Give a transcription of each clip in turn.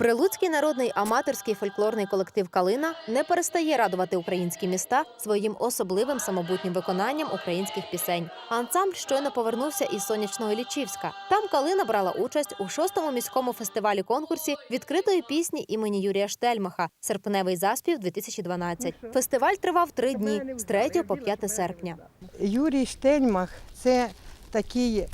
Прилуцький народний аматорський фольклорний колектив Калина не перестає радувати українські міста своїм особливим самобутнім виконанням українських пісень. Ансамбль щойно повернувся із сонячного Лічівська. Там Калина брала участь у шостому міському фестивалі конкурсі відкритої пісні імені Юрія Штельмаха Серпневий заспів 2012 Фестиваль тривав три дні з 3 по 5 серпня. Юрій Штельмах це такий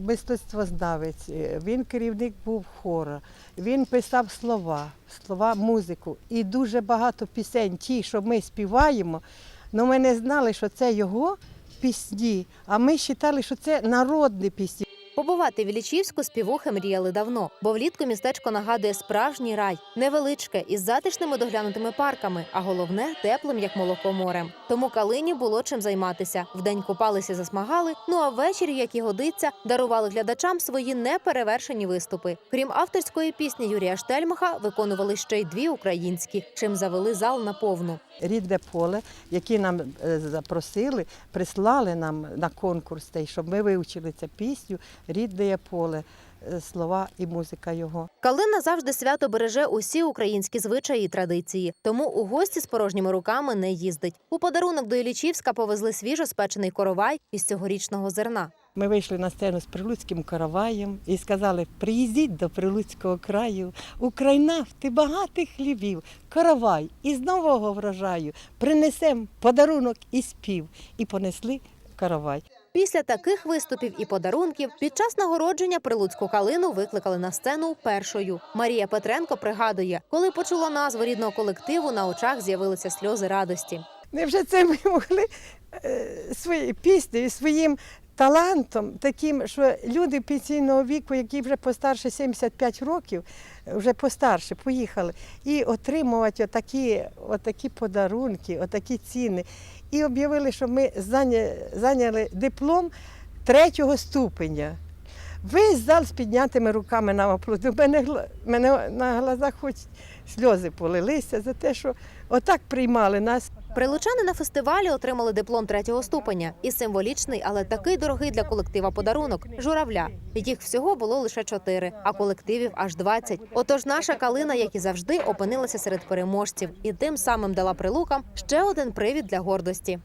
мистецтвознавець. Е, Він керівник був хора. Він писав слова, слова, музику. І дуже багато пісень, ті, що ми співаємо, але ми не знали, що це його пісні, а ми вважали, що це народні пісні. Побувати в Ілічівську співухи мріяли давно, бо влітку містечко нагадує справжній рай, невеличке із затишними доглянутими парками, а головне теплим, як молоко морем. Тому калині було чим займатися. Вдень купалися, засмагали. Ну а ввечері, як і годиться, дарували глядачам свої неперевершені виступи. Крім авторської пісні Юрія Штельмаха, виконували ще й дві українські, чим завели зал на повну. Рідне поле, які нам е, запросили, прислали нам на конкурс, щоб ми вивчили цю пісню Рідне поле, е, слова і музика його. Калина завжди свято береже усі українські звичаї і традиції, тому у гості з порожніми руками не їздить. У подарунок до Ілічівська повезли свіжо спечений коровай із цьогорічного зерна. Ми вийшли на сцену з прилуцьким караваєм і сказали: приїздіть до Прилуцького краю, Україна ти багатих хлібів, каравай із нового врожаю принесем подарунок і спів. І понесли каравай. Після таких виступів і подарунків під час нагородження прилуцьку калину викликали на сцену першою. Марія Петренко пригадує, коли почула назву рідного колективу, на очах з'явилися сльози радості. Невже це ми могли свої своєю піснею, своїм талантом, таким, що люди пенсійного віку, які вже постарше 75 років, вже постарше поїхали, і отримувати отакі, отакі подарунки, отакі ціни. І об'явили, що ми зайняли диплом третього ступеня. Весь зал з піднятими руками нам аплодує. Мене, мене на глазах хоч сльози полилися за те, що отак приймали нас. Прилучани на фестивалі отримали диплом третього ступеня і символічний, але такий дорогий для колектива подарунок журавля. Їх всього було лише чотири, а колективів аж 20. Отож, наша калина, як і завжди, опинилася серед переможців, і тим самим дала прилукам ще один привід для гордості.